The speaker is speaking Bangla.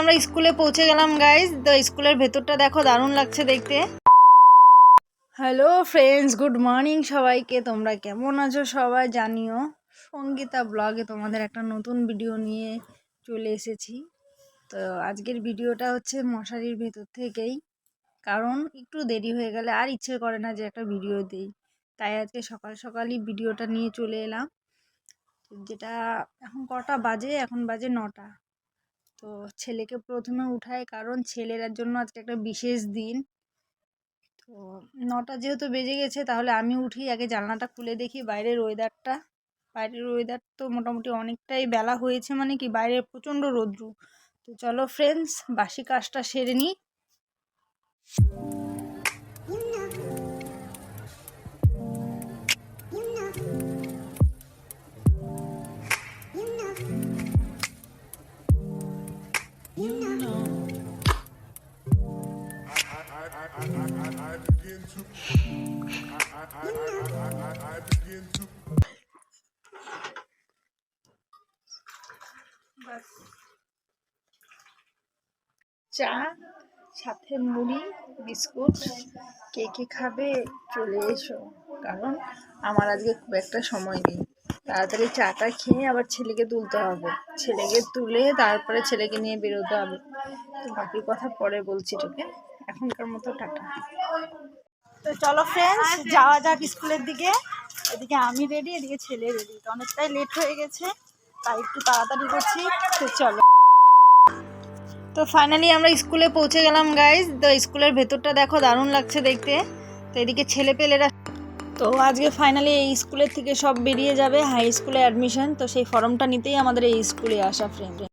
আমরা স্কুলে পৌঁছে গেলাম গাইজ তো স্কুলের ভেতরটা দেখো, দারুণ লাগছে দেখতে। হ্যালো ফ্রেন্ডস গুড মর্নিং সবাইকে। তোমরা কেমন আছো সবাই জানিও। সঙ্গীতা ব্লগে তোমাদের একটা নতুন ভিডিও নিয়ে চলে এসেছি। তো আজকের ভিডিওটা হচ্ছে মশারির ভেতর থেকেই। কারণ একটু দেরি হয়ে গেলে আর ইচ্ছে করে না যে একটা ভিডিও দিই। তাই আজকে সকাল সকালই ভিডিওটা নিয়ে চলে এলাম। যেটা এখন কটা বাজে? এখন বাজে নটা। তো ছেলেকে প্রথমে উঠায় কারণ ছেলের জন্য আজকে একটা বিশেষ দিন। তো নটা যেহেতু বেজে গেছে, তাহলে আমি উঠি, আগে জানলাটা খুলে দেখি বাইরের ওয়েদারটা বাইরের ওয়েদার তো মোটামুটি অনেকটাই বেলা হয়েছে মানে কি বাইরে প্রচণ্ড রৌদ্র। তো চলো ফ্রেন্ডস বাসি কাজটা সেরে নিই। ব্যাস। চা, সাথে মুড়ি, বিস্কুট, কে কে খাবে চলে এসো কারণ আমার আজকে খুব একটা সময় নেই তাড়াতাড়ি চাটা খেয়ে আবার ছেলেকে তুলতে হবে। ছেলেকে তুলে তারপরে ছেলেকে নিয়ে বেরোতে হবে। তো বাকি কথা পরে বলছি তোকে। এখনকার মতো টাটা। তো চলো ফ্রেন্ডস যাওয়া যাক স্কুলের দিকে। এদিকে আমি রেডি এদিকে ছেলে রেডি অনেকটাই লেট হয়ে গেছে তাই একটু তাড়াতাড়ি করছি। তো চলো। তো ফাইনালি আমরা স্কুলে পৌঁছে গেলাম গাইজ তো স্কুলের ভেতরটা দেখো দারুণ লাগছে দেখতে। তো এদিকে ছেলে পেলেরা তো আজকে ফাইনালি এই স্কুলের থেকে সব বেরিয়ে যাবে হাই স্কুলে অ্যাডমিশন তো সেই ফর্মটা নিতেই আমাদের এই স্কুলে আসা ফ্রেন্ড